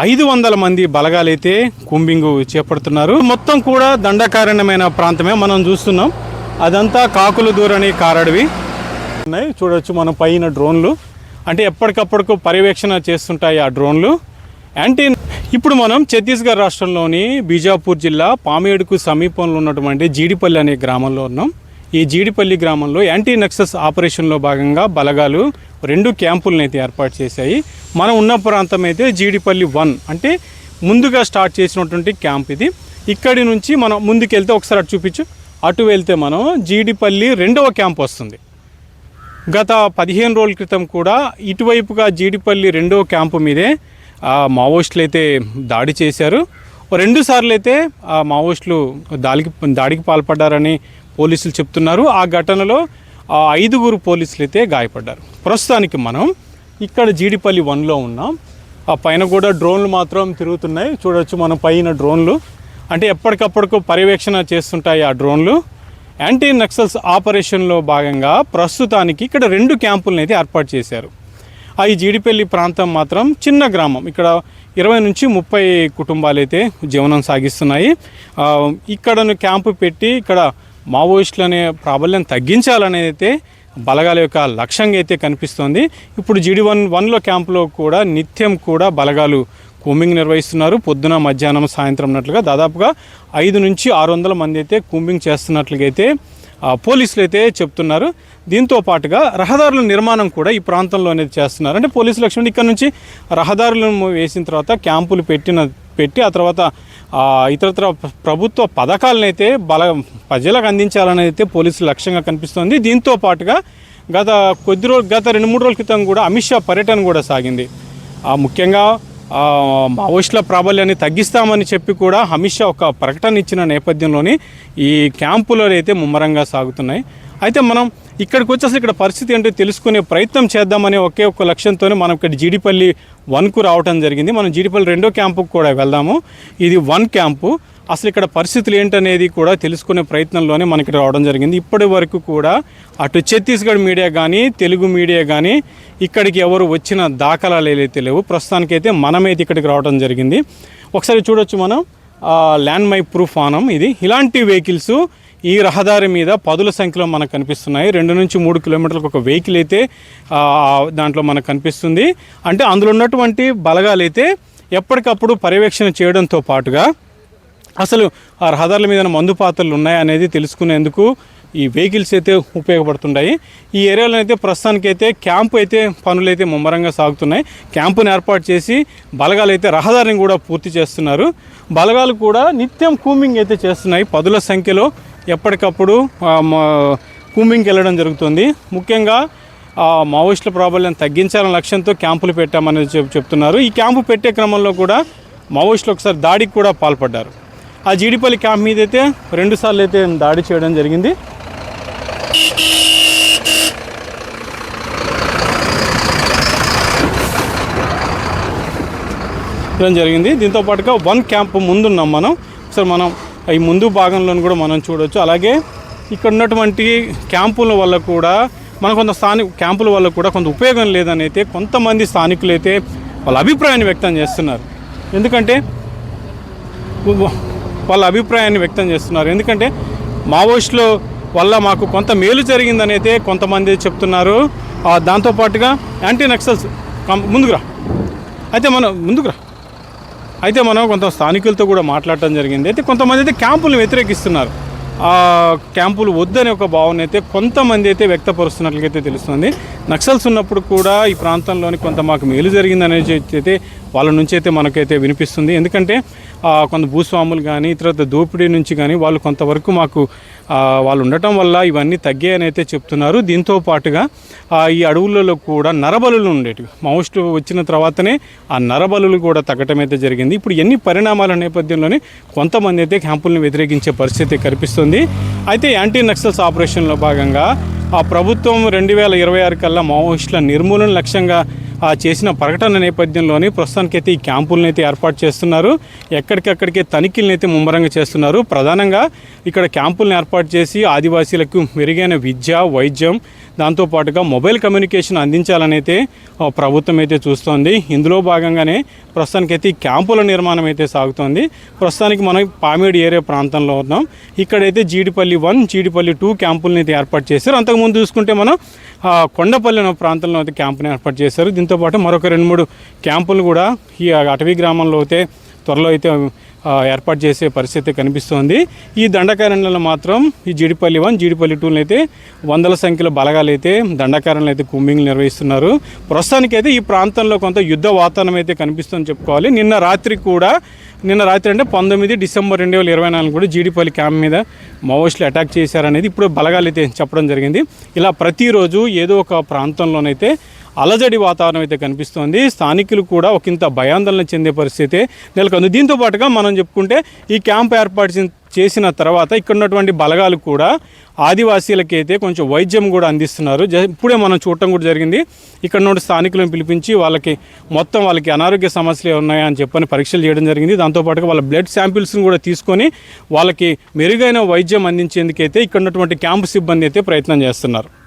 ఐదు వందల మంది బలగాలైతే కుంబింగు చేపడుతున్నారు. మొత్తం కూడా దండకారణ్యమైన ప్రాంతమే మనం చూస్తున్నాం. అదంతా కాకులు దూరని కారడవి. ఉన్నాయి. చూడొచ్చు మనం పైన డ్రోన్లు. అంటే ఎప్పటికప్పటికు పర్యవేక్షణ చేస్తుంటాయి ఆ డ్రోన్లు. యాంటీ ఇప్పుడు మనం ఛత్తీస్గఢ్ రాష్ట్రంలోని బీజాపూర్ జిల్లా పామేడుకు సమీపంలో ఉన్నటువంటి జీడిపల్లి అనే గ్రామంలో ఉన్నాం. ఈ జీడిపల్లి గ్రామంలో యాంటీ నక్సస్ ఆపరేషన్లో భాగంగా బలగాలు రెండు క్యాంపులను అయితే ఏర్పాటు చేశాయి. మనం ఉన్న ప్రాంతం అయితే జీడిపల్లి వన్ అంటే ముందుగా స్టార్ట్ చేసినటువంటి క్యాంప్ ఇది. ఇక్కడి నుంచి మనం ముందుకెళ్తే ఒకసారి అటు చూపించు. అటు వెళ్తే మనం జీడిపల్లి రెండవ క్యాంప్ వస్తుంది. గత పదిహేను రోజుల క్రితం కూడా ఇటువైపుగా జీడిపల్లి రెండవ క్యాంపు మీదే మావోయిస్టులు అయితే దాడి చేశారు. రెండు సార్లు అయితే ఆ మావోయిస్టులు దాడికి దాడికి పాల్పడ్డారని పోలీసులు చెప్తున్నారు. ఆ ఘటనలో ఐదుగురు పోలీసులు అయితే గాయపడ్డారు. ప్రస్తుతానికి మనం ఇక్కడ జీడిపల్లి వన్లో ఉన్నాం. ఆ పైన కూడా డ్రోన్లు మాత్రం తిరుగుతున్నాయి. చూడొచ్చు మనం పైన డ్రోన్లు. అంటే ఎప్పటికప్పటికు పర్యవేక్షణ చేస్తుంటాయి ఆ డ్రోన్లు. యాంటీ నక్సల్స్ ఆపరేషన్లో భాగంగా ప్రస్తుతానికి ఇక్కడ రెండు క్యాంపులను అయితే ఏర్పాటు చేశారు. ఆ ఈ జీడిపల్లి ప్రాంతం మాత్రం చిన్న గ్రామం. ఇక్కడ ఇరవై నుంచి ముప్పై కుటుంబాలు అయితే జీవనం సాగిస్తున్నాయి. ఇక్కడను క్యాంపు పెట్టి ఇక్కడ మావోయిస్టులు అనే ప్రాబల్యం తగ్గించాలనేది అయితే బలగాల యొక్క లక్ష్యంగా అయితే కనిపిస్తోంది. ఇప్పుడు జీడి వన్ వన్లో క్యాంపులో కూడా నిత్యం కూడా బలగాలు కూంబింగ్ నిర్వహిస్తున్నారు. పొద్దున మధ్యాహ్నం సాయంత్రం అన్నట్లుగా దాదాపుగా ఐదు నుంచి ఆరు వందల మంది అయితే కూంబింగ్ చేస్తున్నట్లుగా అయితే పోలీసులు అయితే చెప్తున్నారు. దీంతో పాటుగా రహదారుల నిర్మాణం కూడా ఈ ప్రాంతంలో అనేది చేస్తున్నారు. అంటే పోలీసులు లక్ష్యం ఇక్కడ నుంచి రహదారులను వేసిన తర్వాత క్యాంపులు పెట్టిన పెట్టి ఆ తర్వాత ఇతరత్ర ప్రభుత్వ పథకాలనైతే బల ప్రజలకు అందించాలని అయితే పోలీసులు లక్ష్యంగా కనిపిస్తోంది. దీంతో పాటుగా గత కొద్ది రోజు గత రెండు మూడు రోజుల క్రితం కూడా అమిత్ షా పర్యటన కూడా సాగింది. ఆ, ముఖ్యంగా మావోయిస్టుల ప్రాబల్యాన్ని తగ్గిస్తామని చెప్పి కూడా అమిత్ షా ఒక ప్రకటన ఇచ్చిన నేపథ్యంలోని ఈ క్యాంపులు అయితే ముమ్మరంగా సాగుతున్నాయి. అయితే మనం ఇక్కడికి వచ్చేసి ఇక్కడ పరిస్థితి ఏంటో తెలుసుకునే ప్రయత్నం చేద్దామనే ఒకే ఒక్క లక్ష్యంతోనే మనం ఇక్కడ జీడిపల్లి వన్కు రావటం జరిగింది. మనం జీడిపల్లి రెండో క్యాంపుకు కూడా వెళ్దాము. ఇది వన్ క్యాంపు. అసలు ఇక్కడ పరిస్థితులు ఏంటనేది కూడా తెలుసుకునే ప్రయత్నంలోనే మనకి ఇక్కడ రావడం జరిగింది. ఇప్పటి వరకు కూడా అటు ఛత్తీస్గఢ్ మీడియా కానీ తెలుగు మీడియా కానీ ఇక్కడికి ఎవరు వచ్చిన దాఖలాలు ఏదైతే లేవు ప్రస్తుతానికైతే మనమైతే ఇక్కడికి రావడం జరిగింది. ఒకసారి చూడొచ్చు మనం. ల్యాండ్ మై ప్రూఫ్ ఆనం ఇది. ఇలాంటి వెహికల్స్ ఈ రహదారి మీద పదుల సంఖ్యలో మనకు కనిపిస్తున్నాయి. రెండు నుంచి మూడు కిలోమీటర్లకు ఒక వెహికల్ అయితే దాంట్లో మనకు కనిపిస్తుంది. అంటే అందులో ఉన్నటువంటి బలగాలు అయితే ఎప్పటికప్పుడు పర్యవేక్షణ చేయడంతో పాటుగా అసలు ఆ రహదారుల మీద మందు పాత్రలు ఉన్నాయనేది తెలుసుకునేందుకు ఈ వెహికల్స్ అయితే ఉపయోగపడుతున్నాయి ఈ ఏరియాలో అయితే ప్రస్తుతానికి అయితే క్యాంపు అయితే పనులు అయితే ముమ్మరంగా సాగుతున్నాయి. క్యాంపును ఏర్పాటు చేసి బలగాలు అయితే రహదారిని కూడా పూర్తి చేస్తున్నారు. బలగాలు కూడా నిత్యం కూమింగ్ అయితే చేస్తున్నాయి. పదుల సంఖ్యలో ఎప్పటికప్పుడు మా- కూమింగ్కి వెళ్ళడం జరుగుతుంది. ముఖ్యంగా ఆ, మావోయిస్టుల ప్రాబల్యం తగ్గించాలనే లక్ష్యంతో క్యాంపులు పెట్టామని చెప్ చెప్తున్నారు. ఈ క్యాంపు పెట్టే క్రమంలో కూడా మావోయిస్టులు ఒకసారి దాడికి కూడా పాల్పడ్డారు. ఆ జీడిపల్లి క్యాంప్ మీద అయితే రెండుసార్లు అయితే దాడి చేయడం జరిగింది. చేయడం జరిగింది. దీంతో పాటుగా వన్ క్యాంప్ ముందున్నాం మనం. ఒకసారి మనం ఈ ముందు భాగంలోని కూడా మనం చూడొచ్చు. అలాగే ఇక్కడ ఉన్నటువంటి క్యాంపుల వల్ల కూడా మన కొంత స్థానిక క్యాంపుల వల్ల కూడా కొంత ఉపయోగం లేదని అయితే కొంతమంది స్థానికులు అయితే వాళ్ళ అభిప్రాయాన్ని వ్యక్తం చేస్తున్నారు. ఎందుకంటే వాళ్ళ అభిప్రాయాన్ని వ్యక్తం చేస్తున్నారు. ఎందుకంటే మావోయిస్ట్లో వల్ల మాకు కొంత మేలు జరిగిందని అయితే కొంతమంది చెప్తున్నారు. దాంతోపాటుగా యాంటీ నక్సల్స్ ముందుకురా అయితే మనం ముందుకురా అయితే మనం కొంత స్థానికులతో కూడా మాట్లాడటం జరిగింది. అయితే కొంతమంది అయితే క్యాంపులను వ్యతిరేకిస్తున్నారు. ఆ క్యాంపులు వద్దనే ఒక భావన అయితే కొంతమంది అయితే వ్యక్తపరుస్తున్నట్లయితే తెలుస్తుంది. నక్సల్స్ ఉన్నప్పుడు కూడా ఈ ప్రాంతంలోని కొంత మాకు మేలు జరిగిందనే అయితే వాళ్ళ నుంచి అయితే మనకైతే వినిపిస్తుంది. ఎందుకంటే కొంత భూస్వాములు కానీ ఇతర దోపిడీ నుంచి కానీ వాళ్ళు కొంతవరకు మాకు వాళ్ళు ఉండటం వల్ల ఇవన్నీ తగ్గాయని అయితే చెప్తున్నారు. దీంతో పాటుగా ఆ, ఈ అడవులలో కూడా నరబలులు ఉండేటివి. మౌస్ట్ వచ్చిన తర్వాతనే ఆ నరబలులు కూడా తగ్గటం అయితే జరిగింది. ఇప్పుడు ఎన్ని పరిణామాల నేపథ్యంలోనే కొంతమంది అయితే క్యాంపులను వ్యతిరేకించే పరిస్థితి కనిపిస్తుంది. అయితే యాంటీ నక్సల్స్ ఆపరేషన్లో భాగంగా ఆ ప్రభుత్వం రెండు వేల ఇరవై ఆరు కల్లా మావోయిస్టుల నిర్మూలన లక్ష్యంగా చేసిన ప్రకటన నేపథ్యంలోని ప్రస్తుతానికైతే ఈ క్యాంపులను అయితే ఏర్పాటు చేస్తున్నారు. ఎక్కడికక్కడికే తనిఖీలను అయితే ముమ్మరంగా చేస్తున్నారు. ప్రధానంగా ఇక్కడ క్యాంపులను ఏర్పాటు చేసి ఆదివాసీలకు మెరుగైన విద్య వైద్యం దాంతోపాటుగా మొబైల్ కమ్యూనికేషన్ అందించాలని అయితే ప్రభుత్వం అయితే చూస్తోంది. ఇందులో భాగంగానే ప్రస్తుతానికైతే ఈ క్యాంపుల నిర్మాణం అయితే సాగుతోంది. ప్రస్తుతానికి మనం పామేడు ఏరియా ప్రాంతంలో ఉన్నాం. ఇక్కడైతే జీడిపల్లి వన్ జీడిపల్లి టూ క్యాంపులను అయితే ఏర్పాటు చేశారు. అంతకుముందు చూసుకుంటే మనం కొండపల్లి అనే ప్రాంతంలో అయితే క్యాంపుని ఏర్పాటు చేశారు. దీంతోపాటు మరొక రెండు మూడు క్యాంపులు కూడా ఈ అటవీ గ్రామంలో అయితే త్వరలో అయితే ఏర్పాటు చేసే పరిస్థితి కనిపిస్తోంది. ఈ దండకారణ్యంలో మాత్రం ఈ జీడిపల్లి వన్ జీడిపల్లి టూలో అయితే వందల సంఖ్యలో బలగాలు అయితే దండకారణ్యంలో అయితే కుంబింగ్ నిర్వహిస్తున్నారు. ప్రస్తుతానికైతే ఈ ప్రాంతంలో కొంత యుద్ధ వాతావరణం అయితే కనిపిస్తుందని చెప్పుకోవాలి. నిన్న రాత్రి కూడా నిన్న రాత్రి అంటే పంతొమ్మిది డిసెంబర్ రెండు వేల ఇరవై నాలుగు కూడా జీడిపల్లి క్యాంప్ మీద మావోయిస్టులు అటాక్ చేశారనేది ఇప్పుడు బలగాలు అయితే చెప్పడం జరిగింది. ఇలా ప్రతిరోజు ఏదో ఒక ప్రాంతంలోనైతే అలజడి వాతావరణం అయితే కనిపిస్తోంది. స్థానికులు కూడా ఒకంత భయాందోళన చెందే పరిస్థితి నెలకొంది. దీంతో పాటుగా మనం చెప్పుకుంటే ఈ క్యాంప్ ఏర్పాటు చేసిన తర్వాత ఇక్కడ ఉన్నటువంటి బలగాలు కూడా ఆదివాసీలకైతే కొంచెం వైద్యం కూడా అందిస్తున్నారు. జ- ఇప్పుడే మనం చూడటం కూడా జరిగింది. ఇక్కడ నుండి స్థానికులను పిలిపించి వాళ్ళకి మొత్తం వాళ్ళకి అనారోగ్య సమస్యలు ఉన్నాయా అని చెప్పని పరీక్షలు చేయడం జరిగింది. దాంతోపాటుగా వాళ్ళ బ్లడ్ శాంపిల్స్ని కూడా తీసుకొని వాళ్ళకి మెరుగైన వైద్యం అందించేందుకైతే ఇక్కడ ఉన్నటువంటి క్యాంపు సిబ్బంది అయితే ప్రయత్నం చేస్తున్నారు.